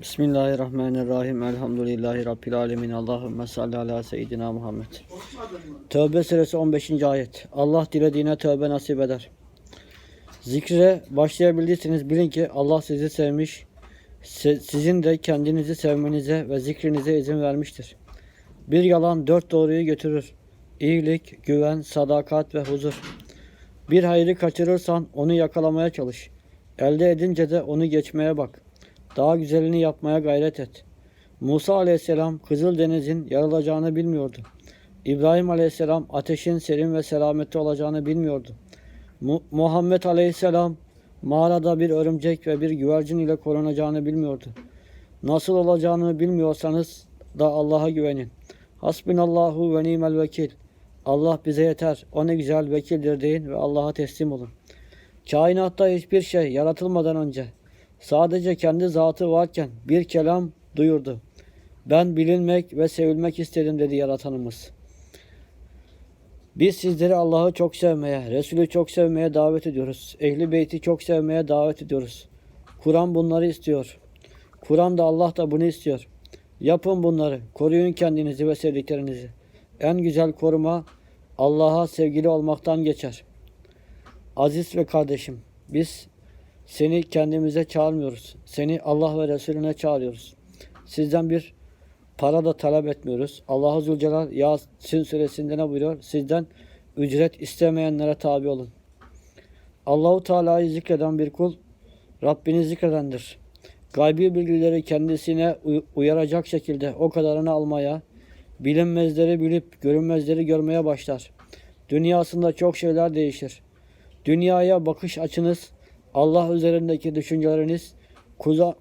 Bismillahirrahmanirrahim. Elhamdülillahi Rabbil alemin. Allahümme salli ala seyyidina Muhammed. Tövbe suresi 15. ayet. Allah dilediğine tövbe nasip eder. Zikre başlayabildiyseniz bilin ki Allah sizi sevmiş, se- sizin de kendinizi sevmenize ve zikrinize izin vermiştir. Bir yalan dört doğruyu götürür. İyilik, güven, sadakat ve huzur. Bir hayrı kaçırırsan onu yakalamaya çalış. Elde edince de onu geçmeye bak. Daha güzelini yapmaya gayret et. Musa aleyhisselam Kızıldeniz'in yarılacağını bilmiyordu. İbrahim aleyhisselam ateşin serin ve selameti olacağını bilmiyordu. Mu- Muhammed aleyhisselam mağarada bir örümcek ve bir güvercin ile korunacağını bilmiyordu. Nasıl olacağını bilmiyorsanız da Allah'a güvenin. Hasbinallahu ve nimel vekil. Allah bize yeter. O ne güzel vekildir deyin ve Allah'a teslim olun. Kainatta hiçbir şey yaratılmadan önce sadece kendi zatı varken bir kelam duyurdu. Ben bilinmek ve sevilmek istedim dedi yaratanımız. Biz sizleri Allah'ı çok sevmeye, Resulü çok sevmeye davet ediyoruz. Ehli beyti çok sevmeye davet ediyoruz. Kur'an bunları istiyor. Kur'an da Allah da bunu istiyor. Yapın bunları. Koruyun kendinizi ve sevdiklerinizi. En güzel koruma Allah'a sevgili olmaktan geçer. Aziz ve kardeşim, biz seni kendimize çağırmıyoruz. Seni Allah ve Resulüne çağırıyoruz. Sizden bir para da talep etmiyoruz. Allah-u Zülcelal Yasin suresinde ne buyuruyor? Sizden ücret istemeyenlere tabi olun. Allahu Teala'yı zikreden bir kul Rabbini zikredendir. Gaybi bilgileri kendisine uy- uyaracak şekilde o kadarını almaya, bilinmezleri bilip görünmezleri görmeye başlar. Dünyasında çok şeyler değişir. Dünyaya bakış açınız, Allah üzerindeki düşünceleriniz,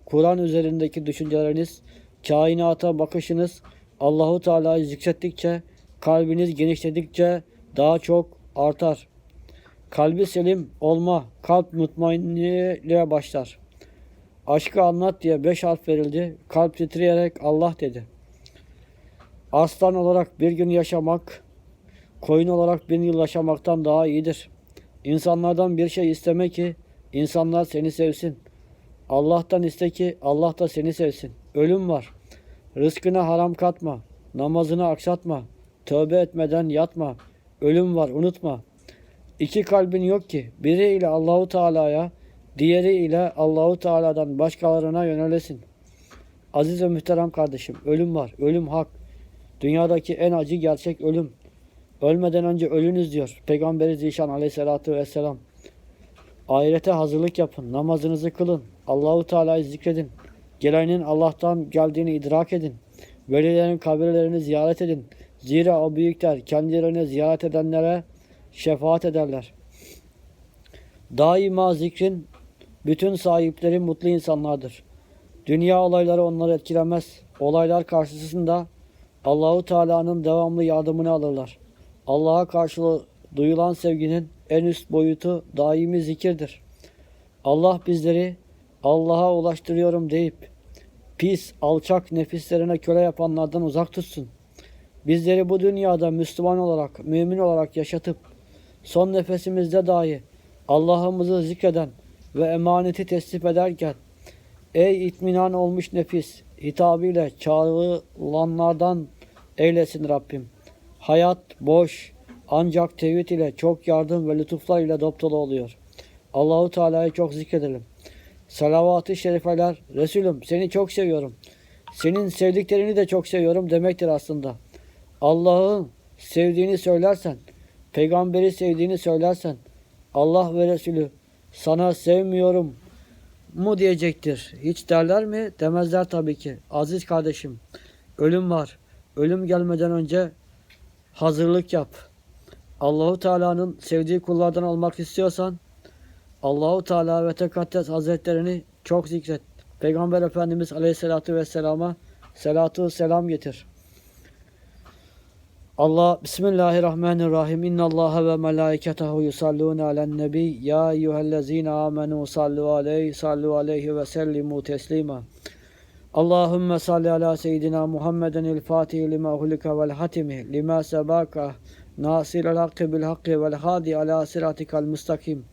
Kur'an üzerindeki düşünceleriniz, kainata bakışınız, Allahu Teala'yı zikrettikçe, kalbiniz genişledikçe daha çok artar. Kalbi selim olma, kalp mutmainliğe başlar. Aşkı anlat diye beş harf verildi. Kalp titreyerek Allah dedi. Aslan olarak bir gün yaşamak, koyun olarak bin yıl yaşamaktan daha iyidir. İnsanlardan bir şey isteme ki insanlar seni sevsin. Allah'tan iste ki Allah da seni sevsin. Ölüm var. Rızkına haram katma. Namazını aksatma. Tövbe etmeden yatma. Ölüm var unutma. İki kalbin yok ki. Biri ile Allahu Teala'ya, diğeri ile Allahu Teala'dan başkalarına yönelesin. Aziz ve muhterem kardeşim, ölüm var. Ölüm hak. Dünyadaki en acı gerçek ölüm. Ölmeden önce ölünüz diyor. Peygamberi Zişan aleyhissalatü vesselam. Ahirete hazırlık yapın. Namazınızı kılın. Allahu Teala'yı zikredin. Gelenin Allah'tan geldiğini idrak edin. Velilerin kabirlerini ziyaret edin. Zira o büyükler kendilerini ziyaret edenlere şefaat ederler. Daima zikrin bütün sahipleri mutlu insanlardır. Dünya olayları onları etkilemez. Olaylar karşısında Allahu Teala'nın devamlı yardımını alırlar. Allah'a karşı duyulan sevginin en üst boyutu daimi zikirdir. Allah bizleri Allah'a ulaştırıyorum deyip pis, alçak nefislerine köle yapanlardan uzak tutsun. Bizleri bu dünyada Müslüman olarak, mümin olarak yaşatıp son nefesimizde dahi Allah'ımızı zikreden ve emaneti teslim ederken Ey itminan olmuş nefis hitabıyla çağrılanlardan eylesin Rabbim. Hayat boş ancak tevhid ile çok yardım ve lütuflar ile dopdolu oluyor. Allahu Teala'yı çok zikredelim. Salavat-ı şerifeler Resulüm seni çok seviyorum. Senin sevdiklerini de çok seviyorum demektir aslında. Allah'ın sevdiğini söylersen, peygamberi sevdiğini söylersen, Allah ve Resulü sana sevmiyorum mu diyecektir. Hiç derler mi? Demezler tabii ki. Aziz kardeşim, ölüm var. Ölüm gelmeden önce hazırlık yap. Allahu Teala'nın sevdiği kullardan olmak istiyorsan Allahu Teala ve Tekaddes Hazretlerini çok zikret. Peygamber Efendimiz Aleyhisselatü Vesselam'a selatu selam getir. Allah Bismillahirrahmanirrahim. İnna Allah ve melaiketehu yusallun alen nebi. Ya eyyühellezine amenu sallu aleyhi sallu aleyhi ve sellimu teslima. Allahümme salli ala seyyidina Muhammeden il fatihi lima hulika vel hatimi lima sebaka nasir el hakkı bil hakkı vel hadi ala siratikal mustakim.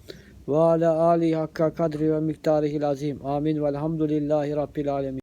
ve ala ali hakka kadri ve miktarihil azim. Amin velhamdülillahi rabbil alemin.